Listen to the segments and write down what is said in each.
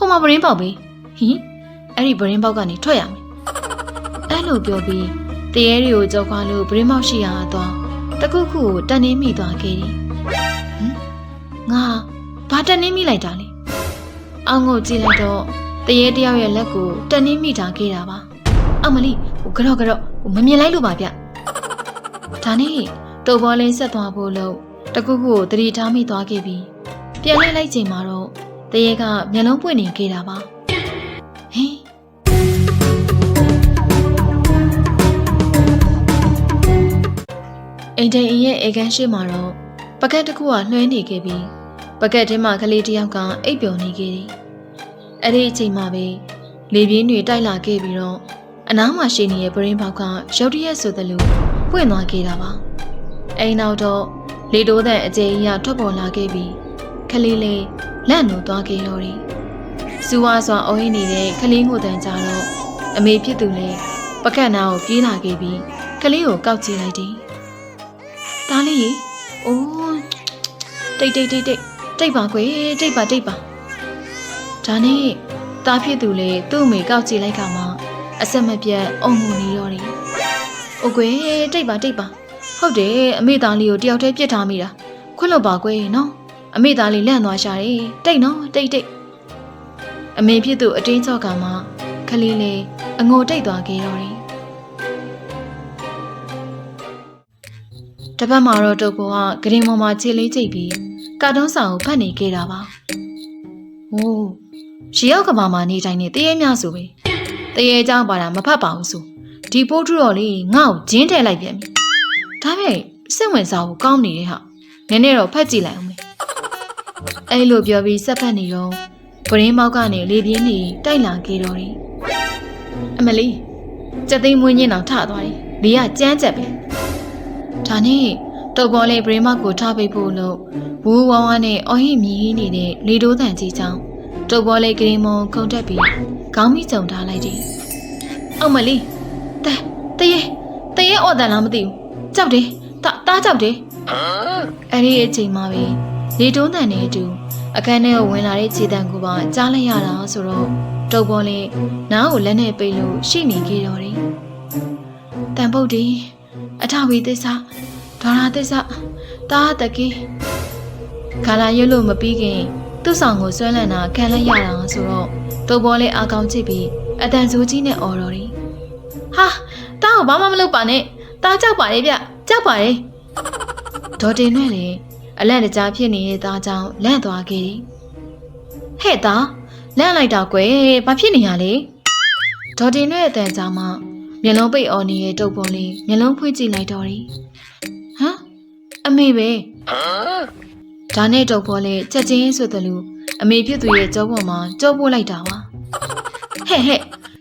ဟိုမှာပရင်းပေါက်ပြီဟင်အဲ့ဒီပရင်းပေါက်ကနေထွက်ရမယ်အဲ့လိုပြောပြီးတရေတွေကိုကြောက်ခွာလို့ပရင်းပေါက်ရှိရာသွားတခုခုကိုတန်နေမိသွားခဲ့တယ်ဟင်ငါဘာတန်နေမိလိုက်တာလဲအောင်ကိုကြည့်လိုက်တော့တရေတယောက်ရဲ့လက်ကိုတန်နေမိထားခဲ့တာပါအမလီဟိုကြော့ကြော့ဟိုမမြင်လိုက်လို့ပါဗျဒါနဲ့တုပ်ဘောလေးဆက်သွားဖို့လို့တခုခုကိုတတိထားမိသွားခဲ့ပြီးပြန်လှည့်လိုက်ချိန်မှာတော့ တရေကမျက်လုံးပွင့်နေခဲ့တာပါဟင်အိမ်တိန်အင်းရဲ့အေကန်ရှိမှာတော့ပကက်တစ်ခုကလွှဲနေခဲ့ပြီးပကက်ထဲမှာကလေးတစ်ယောက်ကအိပ်ပျော်နေခဲ့တယ်အဲ့ဒီအချိန်မှာပဲလေပြင်းတွေတိုက်လာခဲ့ပြီးတော့အနားမှာရှိနေတဲ့ပရင်းပေါက်ကရုတ်တရက်ဆိုသလိုပွင့်သွားခဲ့တာပါအိမ်နောက်တော့လေတိုးတဲ့အကျယ်ကြီးကထွက်ပေါ်လာခဲ့ပြီး ခလေးလေးလက်နိုးသွားခဲ့ရောတယ်စူဝါစွာအုံးရင်းနေတဲ့ခလေးငိုတန်ကြတော့အမေဖြစ်သူလည်းပကက်နာကိုပြေးလာခဲ့ပြီးခလေးကိုကောက်ကြည့်လိုက်တယ်ဒါလေးရေအိုးတိတ်တိတ်တိတ်တိတ်တိတ်ပါကွယ်တိတ်ပါတိတ်ပါဒါနဲ့တားဖြစ်သူလေသူ့အမေကောက်ကြည့်လိုက်ကမှအဆက်မပြတ်အုံငုံနေတော့တယ်။အိုကွယ်တိတ်ပါတိတ်ပါဟုတ်တယ်အမေသားလေးကိုတယောက်တည်းပြစ်ထားမိတာခွင့်လို့ပါကွယ်နော် အမေသားလေးလန့်သွားရှာတယ်တိတ်နော်တိတ်တိတ်အမေဖြစ်သူအတင်းချော့ကမှခလေးလေးအငိုတိတ်သွားခဲ့တော့တယ်တပတ်မှာတော့တုတ်ကောကဂရင်ပေါ်မှာခြေလေးကျိတ်ပြီးကာတွန်းစာကိုဖတ်နေခဲ့တာပါ။ဟိုးရှီရောက်ကဘာမှာနေတိုင်းနေတရေများဆိုပဲ။တရေเจ้าပါတာမဖတ်ပါဘူးဆို။ဒီပိုးထူတော်လေးငါ့ကိုဂျင်းထည့်လိုက်ပြန်ပြီ။ဒါပေမဲ့စိတ်ဝင်စားဖို့ကောင်းနေတယ်ဟာ။နည်းနည်းတော့ဖတ်ကြည့်လိုက်အောင်မေ။ အဲ့လိုပြောပြီးစက်ဖက်နေတော့ပရင်းမောက်ကနေလေပြင်းနေတိုက်လာခဲ့တော့တယ်။အမလီစက်သိမ်းမွေးညင်းအောင်ထသွားတယ်။လေကကြမ်းကြက်ပဲ။ဒါနဲ့တုပ်ပေါ်လေးပရင်းမောက်ကိုထားပိတ်ဖို့လို့ဝူးဝါးဝါးနဲ့အော်ဟိမြည်ဟင်းနေတဲ့လေတိုးတန်ကြီးချောင်းတုပ်ပေါ်လေးကရင်မုံခုန်တက်ပြီးခေါင်းမိကြုံထားလိုက်တယ်။အောက်မလီတဲတရေတရေအော်တန်လားမသိဘူး။ကြောက်တယ်။တာတားကြောက်တယ်။အဲ့ဒီအချိန်မှာပဲ လေတိုးတန်နဲ့အတူအခန်းထဲကိုဝင်လာတဲ့ခြေတံကိုပါကြားလိုက်ရတာဆိုတော့တုပ်ပေါ်လေးနားကိုလက်နဲ့ပိတ်လို့ရှိနေခဲ့တော့တယ်။တန်ပုတ်ဒီအထဝီသစ္စာဒေါရသစ္စာတားတကီခါလာရွတ်လို့မပြီးခင်သူ့ဆောင်ကိုဆွဲလန့်တာခံလိုက်ရတာဆိုတော့တုပ်ပေါ်လေးအကောင်ချစ်ပြီးအတန်ဆိုးကြီးနဲ့အော်တော်တယ်။ဟာတားကိုဘာမှမလုပ်ပါနဲ့တားကြောက်ပါလေဗျကြောက်ပါလေဒေါ်တင်နဲ့လေ အလန့်တကြားဖြစ်နေတဲ့သားကြောင့်လန့်သွားခဲ့တယ်။ဟဲ့သားလန့်လိုက်တာကွယ်ဘာဖြစ်နေရလဲဒေါ်တင်နဲ့အတန်ကြားမှာမျက်လုံးပိတ်အော်နေတဲ့တုပ်ပေါ်လေးမျက်လုံးဖွင့်ကြည့်လိုက်တော့တယ်။ဟမ်အမေပဲဒါနဲ့တုပ်ပေါ်လေးချက်ချင်းဆိုသလိုအမေဖြစ်သူရဲ့ကြောပေါ်မှာကြောပို့လိုက်တာပါဟဲ့ဟဲ့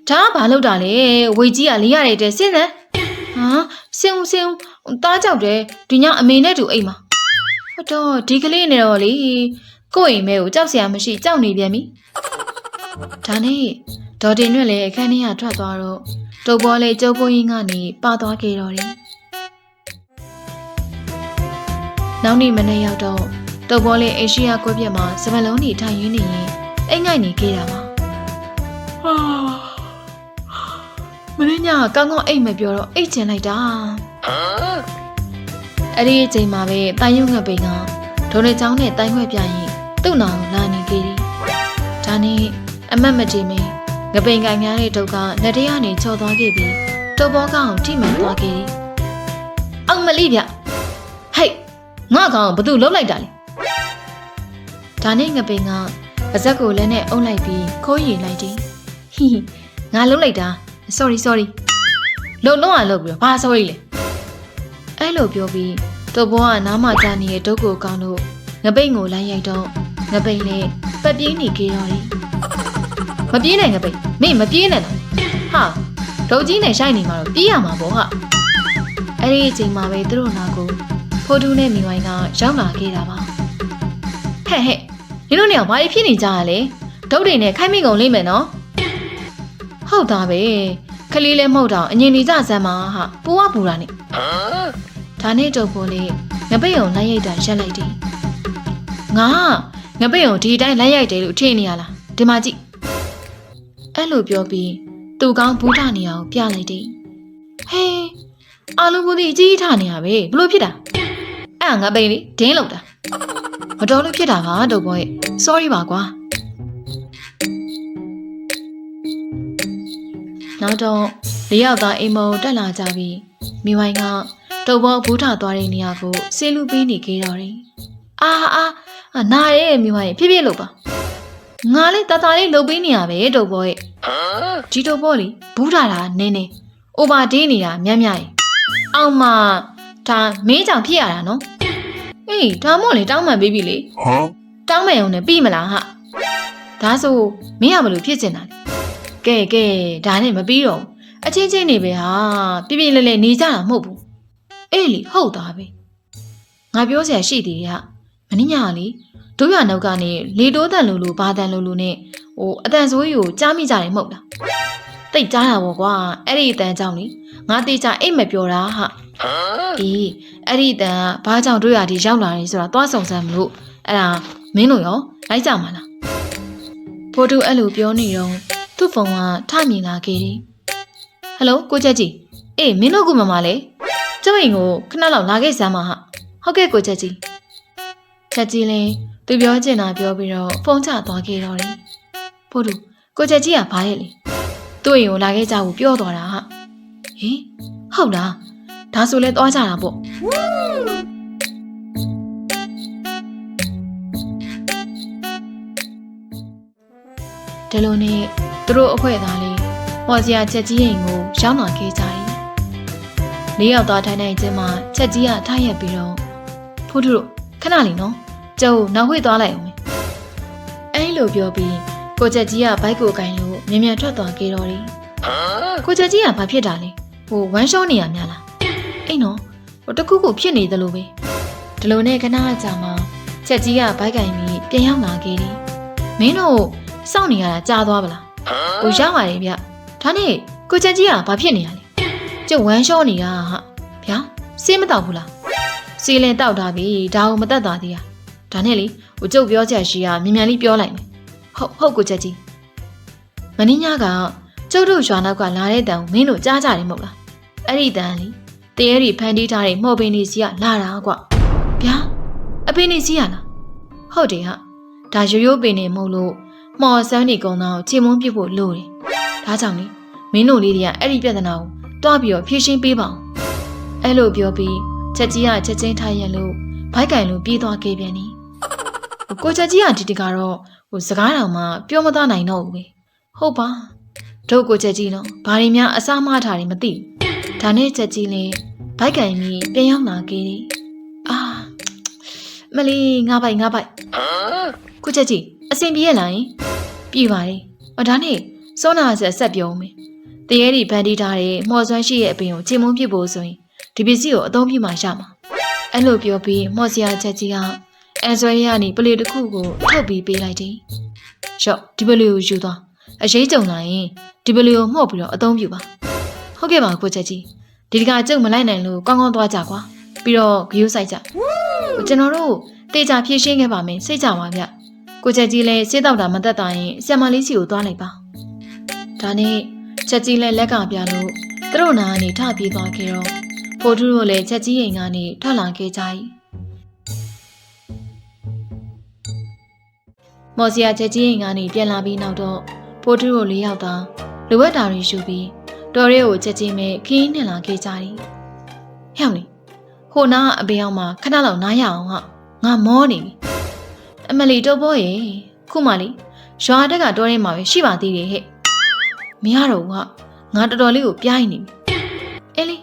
ဒါကဘာလုပ်တာလဲဝေကြီးကလေးရတဲ့တဲ့စဉ်းစမ်းဟာစင်ဦးစင်ဦးတားကြောက်တယ်ဒီညအမေနဲ့တူအိမ်မှာ ဟုတ်တော့ဒီကလေးနဲ့တော့လေကိုယ့်အိမ်မဲကိုကြောက်စရာမရှိကြောက်နေပြန်ပြီဒါနဲ့ဒေါ်တင်နဲ့လည်းအခန်းထဲကထွက်သွားတော့တုပ်ပေါ်လေးကျုပ်ပိုးရင်ကနေပါသွားခဲ့တော့တယ်နောက်နေ့မနေ့ရောက်တော့တုပ်ပေါ်လေးအေရှိယာကွက်ပြက်မှာစပလုံးနေထိုင်ရင်းနေရင်အိမ်ငိုက်နေခဲ့တာပါဟာမင်းညကောင်းကောင်းအိတ်မပြောတော့အိတ်ချင်လိုက်တာ အဲ့ဒီအချိန်မှာပဲတိုင်ယုံငပိန်ကဒုံနေချောင်းနဲ့တိုင်ခွဲပြရင်သူ့နာကိုလာနေခဲ့တယ်ဒါနဲ့အမတ်မတီမင်းငပိန်ကင်များတဲ့ဒုက္ခလက်တရကနေချော်သွားခဲ့ပြီးတုပ်ဘောကောင်ထိမှန်သွားခဲ့တယ်အောင်မလိဗျဟိတ်ငါကောင်ဘာသူလှုပ်လိုက်တာလဲဒါနဲ့ငပိန်ကပါဇက်ကိုလည်းနဲ့အုံလိုက်ပြီးခိုးရီလိုက်တယ်ဟီဟီငါလှုပ်လိုက်တာ sorry sorry လုံလုံးအောင်လုပ်ပြီးတော့ဘာ sorry လဲ အဲ့လိုပြောပြီးတုပ်ဘောကနားမကြားနေတဲ့ဒုက္ခကောင်တို့ငပိန်ကိုလိုက်ရိုက်တော့ငပိန်လည်းပတ်ပြေးနေကြတော့တယ်မပြေးနိုင်ငပိန်မင်းမပြေးနဲ့တော့ဟာဒုတ်ကြီးနဲ့ရှိုက်နေမှာတော့ပြေးရမှာပေါ့ဟာအဲ့ဒီအချိန်မှာပဲသူတို့နာကိုဖိုးတူးနဲ့မိဝိုင်းကရောက်လာခဲ့တာပါဟဲ့ဟဲ့နင်တို့နေအောင်ဘာဖြစ်နေကြရလဲဒုတ်တွေနဲ့ခိုင်းမိကုန်လိမ့်မယ်နော်ဟုတ်တာပဲခလေးလည်းမဟုတ်တော့အငင်နေကြစမ်းပါဟာပူဝပူတာနဲ့ ဒါနဲ့တုပ်ဖို့လေးငပိတ်ုံလိုက်ရိုက်တာရက်လိုက်တယ်ငါငပိတ်ုံဒီအတိုင်းလိုက်ရိုက်တယ်လို့ထင်နေရလားဒီမှာကြည့်အဲ့လိုပြောပြီးသူကောင်းဘူးထနေအောင်ပြလိုက်တယ်ဟေးအာလူဘူးဒီအကြီးထနေရပဲဘလို့ဖြစ်တာအဲ့ငါပိန်လေးဒင်းလောက်တာမတော်လို့ဖြစ်တာပါတော့ဘောရဲ့ sorry ပါကွာနောက်တော့လေးယောက်သားအိမ်မောတက်လာကြပြီးမိဝိုင်းက တုပ်ဘောဘူးထသွားတဲ့နေရာကိုဆေးလူပေးနေခဲ့တော့တယ်အာအာအာနာရဲ့မိဝိုင်းဖြည်းဖြည်းလုပ်ပါငါလေးတတလေးလုပ်ပေးနေရပဲတုပ်ဘောရဲ့ဒီတော့ပေါ့လေဘူးတာတာနင်းနေအိုဘာဒေးနေတာမြတ်မြတ်ရင်အောင်မဒါမင်းကြောင့်ဖြစ်ရတာနော်အေးဒါမို့လေတောင်းမှန်ပေးပြီလေ Huh? တောင်းမှန်အောင်နဲ့ပြီးမလားဟာဒါဆိုမင်းကဘယ်လိုဖြစ်ချင်တာလဲကဲကဲဒါနဲ့မပြီးတော့ဘူးအချင်းချင်းနေပဲဟာပြပြလဲလဲနေကြတာမဟုတ်ဘူး အေးလေဟုတ်သားပဲငါပြောစရာရှိသေးတယ်ဟာမင်းညာလေတို့ရနောက်ကနေလေတိုးတန်လိုလိုဘာတန်လိုလိုနဲ့ဟိုအတန်ဆိုးကြီးကိုကြားမိကြတယ်မဟုတ်လားတိတ်ကြားတာပေါ့ကွာအဲ့ဒီအတန်ကြောင့်လေငါတေချာအိတ်မပြောတာဟာအေးအဲ့ဒီအတန်ကဘာကြောင့်တွေ့ရဒီရောက်လာနေဆိုတာသွားဆောင်စမ်းမလို့အဲ့ဒါမင်းတို့ရောလိုက်ကြမှာလားဖိုးတူအဲ့လိုပြောနေတော့သူ့ဖုန်းကထမြင်လာခဲ့တယ်ဟယ်လိုကိုချက်ကြီးအေးမင်းတို့ကမမလဲ ကျုပ်အိမ်ကိုခဏလောက်လာခဲ့စမ်းပါဟာဟုတ်ကဲ့ကိုချက်ကြီးချက်ကြီးလင်းသူပြောချင်တာပြောပြီးတော့ဖုန်းချသွားခဲ့တော့တယ်ဖိုးတူကိုချက်ကြီးကဘာရဲ့လဲသူ့အိမ်ကိုလာခဲ့ကြဘူးပြောသွားတာဟာဟင်ဟုတ်လားဒါဆိုလဲသွားကြတာပေါ့ဒီလိုနဲ့သူတို့အဖွဲသားလေးဟော်စရာချက်ကြီးအိမ်ကိုရောက်လာခဲ့ကြတယ် လေးယောက်သားထိုင်နိုင်ခြင်းမှာချက်ကြီးကထားရက်ပြီးတော့ဖိုးတို့ခဏလေးနော်ကျုပ်နောက်ဝှေ့သွားလိုက်အောင်မယ်အဲ့လိုပြောပြီးကိုချက်ကြီးကဘိုက်ကိုကင်လို့မြန်မြန်ထွက်သွားခဲ့တော့တယ်ကိုချက်ကြီးကဘာဖြစ်တာလဲဟိုဝမ်းရှောနေရများလားအိမ်နော်ဟိုတခုခုဖြစ်နေသလိုပဲဒီလိုနဲ့ခဏကြာမှချက်ကြီးကဘိုက်ကင်ပြီးပြန်ရောက်လာခဲ့တယ်မင်းတို့စောင့်နေရတာကြာသွားပလားဟိုရောက်ပါတယ်ဗျဒါနဲ့ကိုချက်ကြီးကဘာဖြစ်နေရလဲ ကျုပ်ဝမ်းရှောနေတာဟာဗျာစေးမတော့ဘူးလားစေးလင်တောက်ထားပြီဒါကိုမတက်သွားသေးရဒါနဲ့လေဟိုကျုပ်ပြောချက်ရှိရမြန်မြန်လေးပြောလိုက်မယ်ဟုတ်ဟုတ်ကိုချက်ကြီးမင်းညကကျုပ်တို့ရွာနောက်ကလာတဲ့တန်ကိုမင်းတို့ကြားကြတယ်မဟုတ်လားအဲ့ဒီတန်လေတရေရီဖန်တီးထားတဲ့မော်ပင်နေစီကလာတာကွဗျာအပင်နေစီရလားဟုတ်တယ်ဟာဒါရိုးရိုးပင်နေမဟုတ်လို့မော်ဆန်းနေကုန်းသားကိုချိန်မုန်းပြစ်ဖို့လိုတယ်ဒါကြောင့်လေမင်းတို့လေးတွေကအဲ့ဒီပြဿနာကို တွားပြီးတော့ဖြေရှင်းပေးပါအောင်အဲ့လိုပြောပြီးချက်ကြီးကချက်ချင်းထားရလို့ဘိုက်ကင်လို့ပြေးသွားခဲ့ပြန်နီကိုချက်ကြီးကဒီတကတော့ဟိုစကားတော်မှပြောမသားနိုင်တော့ဘူးပဲဟုတ်ပါဒုတ်ကိုချက်ကြီးနော်ဘာတွေများအစားမထားတယ်မသိဘူးဒါနဲ့ချက်ကြီးလင်းဘိုက်ကင်ပြီးပြန်ရောက်လာခဲ့တယ်အာမလီငါပိုက်ငါပိုက်ကိုချက်ကြီးအဆင်ပြေရလားယင်ပြေပါတယ်ဟောဒါနဲ့စောနာဆက်ဆက်ပြောမယ် တရေဒီဗန်တီထားတဲ့မော်ဆွမ်းရှိရဲ့အပင်ကိုချိန်မုံပြစ်ဖို့ဆိုရင်ဒီပစ္စည်းကိုအသုံးပြုမှရမှာအဲ့လိုပြောပြီးမော်စရာချက်ကြီးကအန်ဆွဲရကနေပလေတစ်ခုကိုထုတ်ပြီးပေးလိုက်တယ်ရှော့ဒီပလေကိုယူသွားအရေးကြုံလာရင်ဒီပလီကိုမှုတ်ပြီးတော့အသုံးပြုပါဟုတ်ကဲ့ပါကိုချက်ကြီးဒီတကကြုံမလိုက်နိုင်လို့ကောင်းကောင်းသွားကြကွာပြီးတော့ဂယူးဆိုင်ကြကျွန်တော်တို့တေချာဖြည့်ရှင်းခဲ့ပါမယ်စိတ်ကြပါဗျကိုချက်ကြီးလည်းစေးတော့တာမသက်တာရင်ဆ iam မလေးစီကိုသွားလိုက်ပါဒါနဲ့ ချက်ကြီးလည်းလက်ကပြလို့သူတို့နာကနေထပြေးသွားခဲ့တော့ဖိုတူတို့လည်းချက်ကြီးအိမ်ကနေထွက်လာခဲ့ကြ၏မော်စီယာချက်ကြီးအိမ်ကနေပြန်လာပြီးနောက်တော့ဖိုးတူကိုလေးယောက်သာလိုအပ်တာတွေယူပြီးတော်ရဲကိုချက်ချင်းပဲခင်းနဲ့လာခဲ့ကြတယ်။ဟဲ့လေဟိုနာကအပေအောင်မှာခဏလောက်နားရအောင်ဟာငါမောနေပြီ။အမလီတော့ဘောရေခုမှလေရွာတက်ကတော်ရဲမှာပဲရှိပါသေးတယ်ဟဲ့။ မရတော့ဘူးဟာငါတော်တော်လေးကိုပြိုင်းနေပြီ။အေးလေ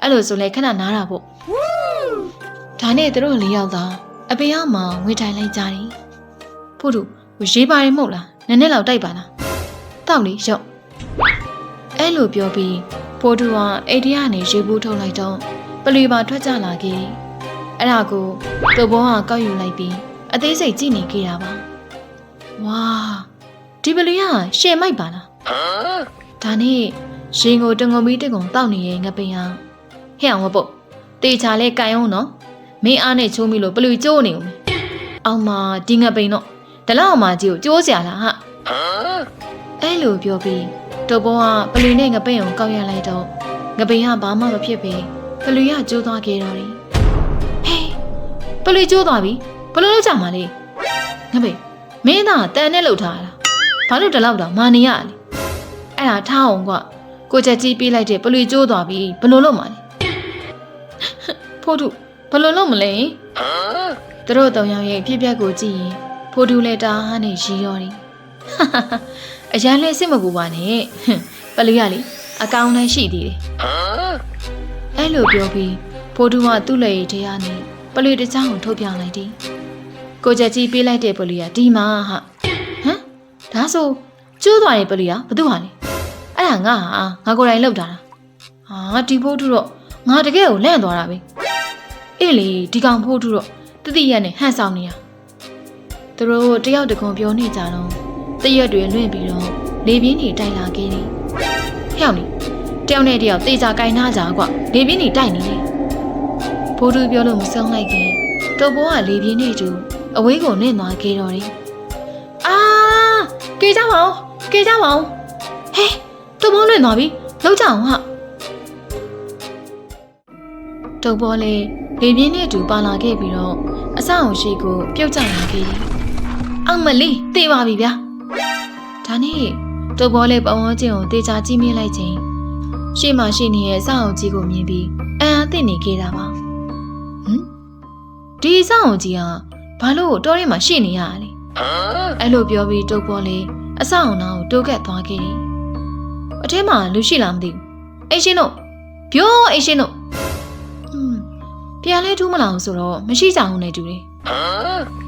အဲ့လိုဆိုလဲခဏနားတာပေါ့။ဒါနဲ့သူတို့လေးယောက်သာအပေအောင်မှာငွေထိုင်လိုက်ကြတယ်။ဖို့တို့ရေးပါတယ်မဟုတ်လားနည်းနည်းလောက်တိုက်ပါလား။တောက်လေရော့အဲ့လိုပြောပြီးဖိုးတူကအိတ်ထဲကနေရေဘူးထုတ်လိုက်တော့ပလီပါထွက်ကြလာခဲ့တယ်။အဲ့ဒါကိုသူ့ဘောကကောက်ယူလိုက်ပြီးအသေးစိတ်ကြည့်နေခဲ့တာပါ။ဝါဒီပလီကရှယ်မိုက်ပါလား။ ဒါနဲ့ရင်ကိုတငုံမီတကုံတောက်နေရဲ့ငပိန်ဟာဟဲ့အောင်မပုတ်တေချာလဲကြိုင်အောင်နော်မင်းအားနဲ့ချိုးမိလို့ပလီကျိုးနေဦးမယ်။အောင်မဒီငပိန်တော့ဒီလောက်အောင်မကြီးကိုကျိုးစရာလားဟာ။အဲ့လလိုပြောပြီးတုပ်ပေါ်ကပလီနဲ့ငပိန်ကိုကောက်ရလိုက်တော့ငပိန်ကဘာမှမဖြစ်ပဲပလီကကျိုးသွားခဲ့တော့တယ်ဟေးပလီကျိုးသွားပြီဘယ်လိုလုပ်ကြမှာလဲငပိန်မင်းသားတန်နဲ့လှုပ်ထားတာဘာလို့တလောက်တော့မာနေရလဲ အဲ့ဒါထားအောင်ကွကိုချက်ကြီးပြေးလိုက်တဲ့ပလီကျိုးသွားပြီဘယ်လိုလုပ်မှာလဲဖိုးထုဘယ်လိုလုပ်မလဲသူတို့တောင်ယောင်ရဲ့ဖြစ်ပျက်ကိုကြည့်ရင်ဖိုးထုလည်းတားနဲ့ရီရောတယ်အရန်လဲစစ်မကူပါနဲ့ဟွန်းပလီကလေအကောင်လည်းရှိသေးတယ်အဲ့လိုပြောပြီးဖိုးထုကသူ့လက်ရည်ထဲကနေပလီတစ်ချောင်းကိုထုတ်ပြလိုက်တယ်ကိုချက်ကြီးပြေးလိုက်တဲ့ပလီကဒီမှာဟာဟမ်ဒါဆိုကျိုးသွားတဲ့ပလီကဘသူဟာလဲအဲ့ ဒါငါဟာငါကိုယ်တိုင်လောက်တာလားဟာဒီဖိုးထုတော့ငါတကယ်ကိုလန့်သွားတာပဲအေးလေဒီကောင်ဖိုးထုတော့တတိယနဲ့ဟန်ဆောင်နေတာသူတို့တယောက်တကွန်ပြောနေကြတော့တရက်တွေလွင့်ပြီးတော့လေပြင်းတွေတိုက်လာခဲ့တယ်ဟဲ့အောင်လေတယောက်နဲ့တယောက်တေချာကင်နာကြကွာလေပြင်းတွေတိုက်နေတယ်ဖိုးထုပြောလို့မဆုံးလိုက်ခင်တုပ်ဘောကလေပြင်းတွေတူအဝေးကိုနင့်သွားခဲ့တော့တယ်အာကေကြပါဦးကေကြပါဦးဟဲ့ တုပ်ဘောလွင့်သွားပြီလောက်ကြအောင်ဟာတုပ်ဘောလေလေပြင်းနဲ့တူပါလာခဲ့ပြီးတော့အဆောက်အရှိကိုပြုတ်ကျလာခဲ့တယ်အောင်မလေးတေးပါပြီဗျာဒါနဲ့တုပ်ဘောလေပဝန်းကျင်ကိုတေချာကြည့်မြင်လိုက်ချိန်ရှေ့မှာရှိနေရဲ့အဆောက်အကြီးကိုမြင်ပြီးအံ့အားသင့်နေခဲ့တာပါဟမ်ဒီအဆောက်အကြီးကဘာလို့တောထဲမှာရှိနေရလဲအဲ့လိုပြောပြီးတုပ်ဘောလေအဆောက်အနာကိုတိုးကပ်သွားခဲ့တယ် အထဲမှာလူရှိလားမသိဘူးအိတ်ရှင်တို့ပြောအိတ်ရှင်တို့ဟွန်းပြန်လဲထူးမလာဘူးဆိုတော့မရှိကြဘူးနဲ့တူတယ်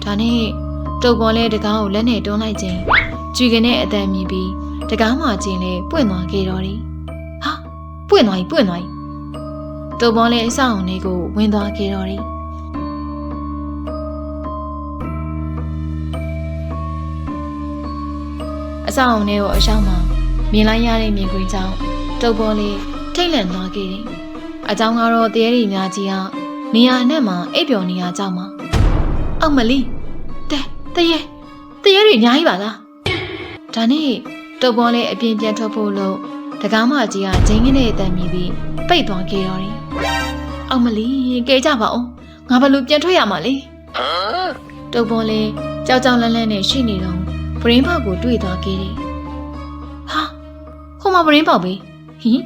ဒါနဲ့တုပ်ဘောလဲတကားကိုလက်နဲ့တွန်းလိုက်ခြင်းကြွေကနေအတန်မြည်ပြီးတကားမှချင်းလဲပွင့်သွားခဲ့တော့တယ်ဟာပွင့်သွားပြီပွင့်သွားပြီတုပ်ဘောလဲအဆောက်အုံလေးကိုဝင်သွားခဲ့တော့တယ်အဆောက်အုံလေးကိုအရှောင်းမှာ မြင်လိုက်ရတဲ့မြင်ကွင်းကြောင့်တုပ်ဘောလေးထိတ်လန့်သွားခဲ့တယ်။အကြောင်းကတော့တရေရီများကြီးကနေရာအနှံ့မှာအိပ်ပျော်နေရကြောင်းမှာအောက်မလီတဲတရေတရေရီအများကြီးပါလား။ဒါနဲ့တုပ်ဘောလေးအပြင်းပြန်ထွက်ဖို့လို့တကားမကြီးကဂျင်းကင်းနဲ့အတန်မြည်ပြီးပိတ်သွားခဲ့တော့တယ်။အောက်မလီကဲကြပါဦး။ငါဘယ်လိုပြန်ထွက်ရမှာလဲ။တုပ်ဘောလေးကြောက်ကြောက်လန့်လန့်နဲ့ရှိနေတော့ပရင်းပေါက်ကိုတွေ့သွားခဲ့တယ်။ဟာ ဟိုမှာပရင်းပေါက်ပဲ။ဟင်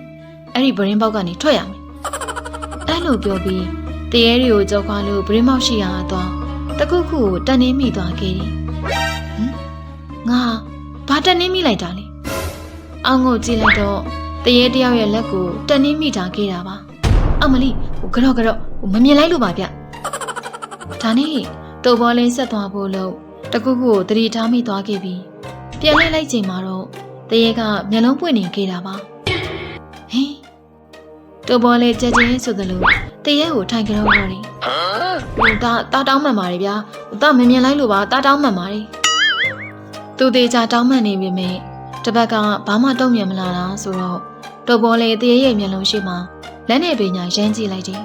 အဲ့ဒီပရင်းပေါက်ကနေထွက်ရမယ်။အဲ့လိုပြောပြီးတရေတွေကိုကြောက်ခွာလို့ပရင်းပေါက်ရှိရာသွားတခုခုကိုတန်နေမိသွားခဲ့တယ်။ဟင်ငါဘာတန်နေမိလိုက်တာလဲ။အောင်ကိုကြည့်လိုက်တော့တရေတယောက်ရဲ့လက်ကိုတန်နေမိထားခဲ့တာပါ။အမလီဟိုကြော့ကြော့ဟိုမမြင်လိုက်လို့ပါဗျ။ဒါနဲ့တုပ်ဘောလေးဆက်သွားဖို့လို့တခုခုကိုတတိထားမိသွားခဲ့ပြီးပြန်လှည့်လိုက်ချိန်မှာတော့ တရေကမျက်လုံးပွင့်နေခဲ့တာပါဟင်းတူပေါ်လေးကြက်ချင်းဆိုသလိုတရေကိုထိုင်ကြတော့တော့တယ်ဟိုတာတာတောင်းမှန်ပါတယ်ဗျာဟိုတာမမြင်လိုက်လို့ပါတာတောင်းမှန်ပါတယ်သူသေးချာတောင်းမှန်နေပြီမေတပတ်ကဘာမှတုံ့ပြန်မလာတာဆိုတော့တူပေါ်လေးတရေရဲ့မျက်လုံးရှိမှလက်နဲ့ပညာရမ်းကြည့်လိုက်တယ်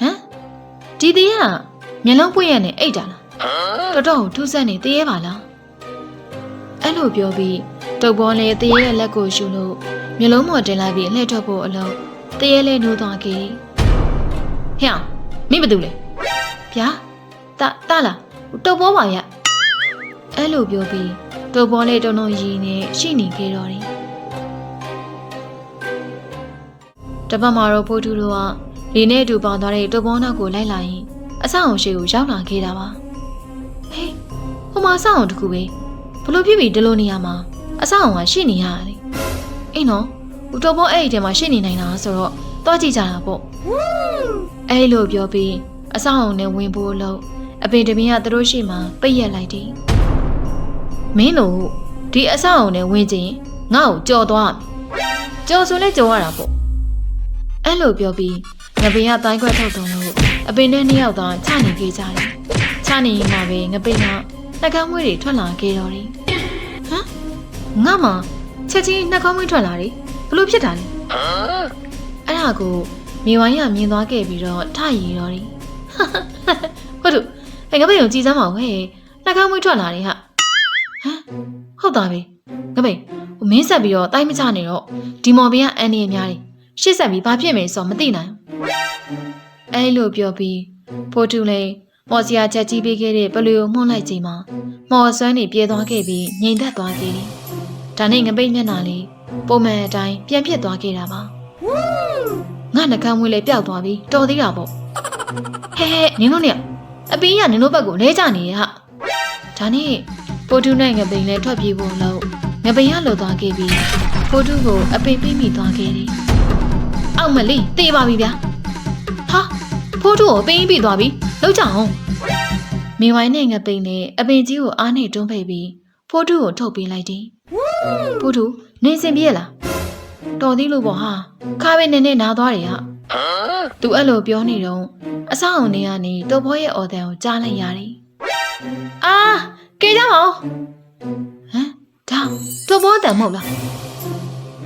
ဟမ်ဒီတရေကမျက်လုံးပွင့်ရနဲ့အိတ်တာလားတော်တော်ထူးဆန်းနေတရေပါလားအဲ့လိုပြောပြီး တုပ်ပေါ်လေတရေရဲ့လက်ကိုရှူလို့မျိုးလုံးမော်တင်လိုက်ပြီးလှည့်ထွက်ဖို့အလုံးတရေလေးနှိုးသွားခဲ့ဟဲ့မင်းဘာတူလဲဗျာတတလားတုပ်ပေါ်ပါရအဲ့လိုပြောပြီးတုပ်ပေါ်လေးတုံတုံရီနေရှိနေခဲ့တော့တယ်တပတ်မှာတော့ဖိုးထူးတို့ကလေနဲ့အတူပေါင်သွားတဲ့တုပ်ပေါ်နောက်ကိုလိုက်လာရင်အဆောက်အုံရှိကိုရောက်လာခဲ့တာပါဟေးဟိုမှာအဆောက်အုံတစ်ခုပဲဘလို့ဖြစ်ပြီးဒီလိုနေရာမှာ အဆောက်အုံကရှိနေရတယ်အိမ်နော်ဦးတော်ဘောအဲ့ဒီထဲမှာရှိနေနိုင်တာဆိုတော့တွားကြည့်ကြတာပေါ့အဲ့လိုပြောပြီးအဆောက်အုံနဲ့ဝင်ဖို့လို့အပင်တမင်ကသူတို့ရှိမှပိတ်ရက်လိုက်တယ်မင်းတို့ဒီအဆောက်အုံနဲ့ဝင်ချင်းငါ့ကိုကြော်သွားကြော်ဆိုလဲကြော်ရတာပေါ့အဲ့လိုပြောပြီးငပင်ကတိုင်းခွက်ထုတ်တော့လို့အပင်နဲ့နှစ်ယောက်သားချနေခဲ့ကြတယ်ချနေရင်မှပဲငပင်ကနှကမ်းမွေးတွေထွက်လာခဲ့တော့တယ်ဟမ် ငါမှချက်ချင်းနှကောင်းမွေးထွက်လာတယ်ဘလို့ဖြစ်တာလဲအဲ့ဒါကိုမိဝိုင်းကမြင်သွားခဲ့ပြီးတော့ထရည်တော့တယ်ဟုတ်တူအဲ့ငါဘေးကိုကြည်စမ်းပါဦးဟဲ့နှကောင်းမွေးထွက်လာတယ်ဟာဟမ်ဟုတ်တာပဲငါဘေးဟမင်းဆက်ပြီးတော့တိုက်မချနေတော့ဒီမော်ဘီကအန်နေများတယ်ရှစ်ဆက်ပြီးဘာဖြစ်မယ်ဆိုတော့မသိနိုင်ဘူးအဲလိုပြောပြီးဖိုတူလည်းမော်စီယာချက်ကြီးပေးခဲ့တဲ့ပလူကိုမှုန့်လိုက်ချိန်မှာမော်ဆွမ်းနေပြေးသွားခဲ့ပြီးငြိမ်သက်သွားခဲ့တယ် ဒါနဲ့ငပိတ်မျက်နှာလေးပုံမှန်အတိုင်းပြန်ပြစ်သွားခဲ့တာပါငါနှကမ်းမွေးလေးပျောက်သွားပြီတော်သေးတာပေါ့ဟဲဟဲနင်တို့နဲ့အပင်းရနင်တို့ဘက်ကိုလဲကြနေရဟာဒါနဲ့ပိုတူနဲ့ငပိန်လည်းထွက်ပြေးဖို့လို့ငပိန်ကလှုပ်သွားခဲ့ပြီးပိုတူကိုအပင်ပြိမိသွားခဲ့တယ်။အောက်မလေးတေးပါပြီဗျာ။ဟာပိုတူကိုပင်းပြိသွားပြီလောက်ကြအောင်။မိဝိုင်းနဲ့ငပိန်နဲ့အပင်ကြီးကိုအားနဲ့တွန်းဖိတ်ပြီးပိုတူကိုထုတ်ပေးလိုက်တယ်။ ဖိုတူနေစင်ပြေးလားတော်သေးလို့ပေါ့ဟာခါပဲနေနေနားသွားတယ်ဟာသူအဲ့လိုပြောနေတော့အဆောက်အုံထဲကနေတော်ဘောရဲ့အော်တန်ကိုကြားလိုက်ရတယ်အာကဲကြပါဦးဟမ်ဒါတော်ဘောတန်မဟုတ်လား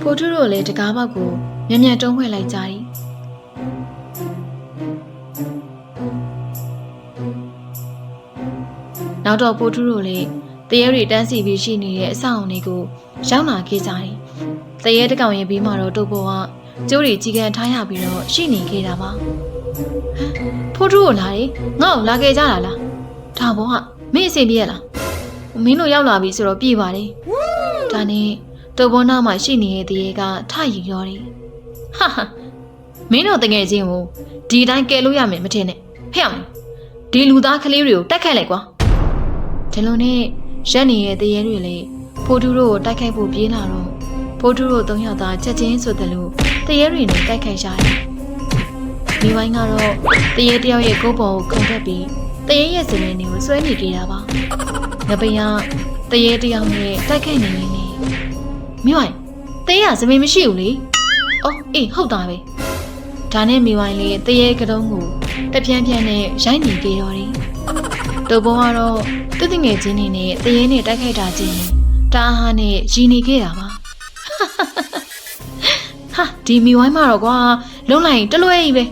ဖိုတူတို့လည်းတကားဘောက်ကိုညံ့ညံ့တုံးခွဲလိုက်ကြတယ်နောက်တော့ဖိုတူတို့လည်း တရေတွေတန်းစီပြီးရှိနေတဲ့အဆောက်အုံတွေကိုရောက်လာခဲ့ကြတယ်တရေတကောင်ရဲ့ပြီးမှတော့တုပ်ဘောကကျိုးတွေကြီးကန်းထားရပြီးတော့ရှိနေခဲ့တာပါဟမ်ဖိုတူကိုလာတယ်ငါ့ကိုလာခဲ့ကြတာလားဒါဘောကမင်းအစီပြေရလားမင်းတို့ရောက်လာပြီဆိုတော့ပြေးပါတယ်ဒါနဲ့တုပ်ဘောနာမှာရှိနေတဲ့တရေကထယူရောတယ်ဟာဟာမင်းတို့တငယ်ချင်းကိုဒီတိုင်းကယ်လို့ရမယ်မထင်နဲ့ဖျက်မယ်ဒီလူသားကလေးတွေကိုတိုက်ခိုက်လိုက်ကွာဒီလိုနဲ့ ရက်နေရဲ့တရေတွေလည်းဖိုတူတို့ကိုတိုက်ခိုက်ဖို့ပြေးလာတော့ဖိုတူတို့သုံးယောက်သားချက်ချင်းဆိုတယ်လို့တရေတွေနဲ့တိုက်ခိုက်ရှာတယ်မိဝိုင်းကတော့တရေတယောက်ရဲ့ကိုယ်ပေါ်ကိုခုန်တက်ပြီးတရေရဲ့စလင်းတွေကိုဆွဲနေကြတာပါငပိယတရေတယောက်နဲ့တိုက်ခိုက်နေနေနေမိဝိုင်းတရေကစမင်မရှိဘူးလေအော်အေးဟုတ်တာပဲဒါနဲ့မိဝိုင်းလေးတရေကတုံးကိုတပြန်းပြန်းနဲ့ရိုက်နေကြတော့တယ်တူဘုံကတော့ သူ့တငယ်ချင်းနေနဲ့တရေနဲ့တိုက်ခိုက်တာချင်းတာဟာနဲ့ရည်နေခဲ့တာပါဟာဒီမိဝိုင်းမှာတော့ကွာလုံးလိုက်တလွဲကြီးပဲ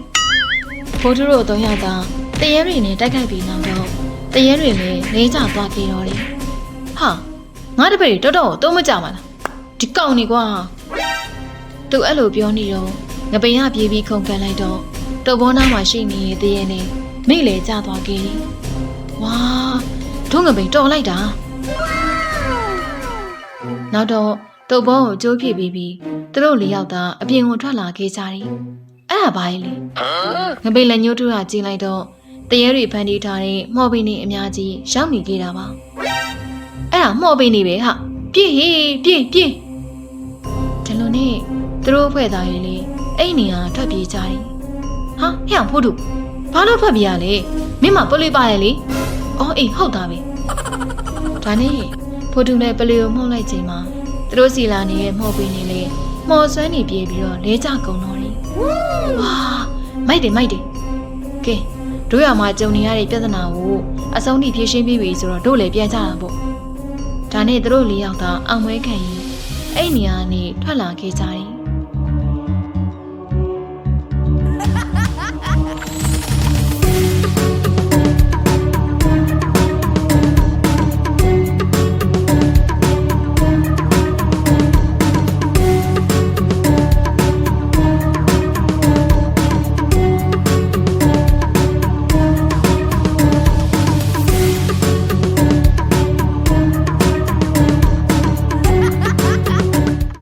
ဖိုးထူတို့သုံးယောက်သာတရေတွေနဲ့တိုက်ခိုက်ပြီးနောက်တော့တရေတွေလည်းလေးကျသွားခဲ့တော့တယ်ဟာငါတပည့်တွေတော်တော်သုံးမကြပါလားဒီကောင်နေကွာသူအဲ့လိုပြောနေတော့ငပိန်ရပြေးပြီးခုန်ကန်လိုက်တော့တုပ်ဘောနာမှာရှိနေတဲ့တရေနဲ့မိလေကျသွားခဲ့တယ်ဝါ ဒုံငပိန်တော်လိုက်တာနောက်တော့တုပ်ဘောကိုကြိုးပြစ်ပြီးပြီးသူတို့လေးယောက်သာအပြင်ကိုထွက်လာခဲ့ကြတယ်အဲ့ဒါဘာလဲငပိလက်ညှိုးထူတာကြည့်လိုက်တော့တရေတွေဖန်တီးထားတဲ့မှော်ပင်တွေအများကြီးရောက်နေခဲ့တာပါအဲ့ဒါမှော်ပင်တွေပဲဟာပြည့်ဟေးပြည့်ပြည့်ဒီလိုနဲ့သူတို့ဖွဲ့သားရေးလေအဲ့နေရာထွက်ပြေးကြတယ်ဟာဟဲ့ဖို့တို့ဘာလို့ထွက်ပြေးရလဲမင်းမပလွေပါရဲ့လေ အော်အေးဟုတ်တာပဲဒါနဲ့ဖို့တို့နဲ့ပလွေကိုမှုန့်လိုက်ချိန်မှာသူတို့စီလာနေတဲ့မှော်ပင်တွေလေမှော်ဆွဲနေပြေးပြီးတော့လဲကြကုန်တော့တယ်ဝါမိုက်တယ်မိုက်တယ်ကဲတို့ရမှာကြုံနေရတဲ့ပြဿနာကိုအဆုံးထိဖြေရှင်းပြီးပြီဆိုတော့တို့လည်းပြန်ကြတာပေါ့ဒါနဲ့သူတို့လေးယောက်သာအောင်ပွဲခံရင်အဲ့နေရာကနေထွက်လာခဲ့ကြတယ်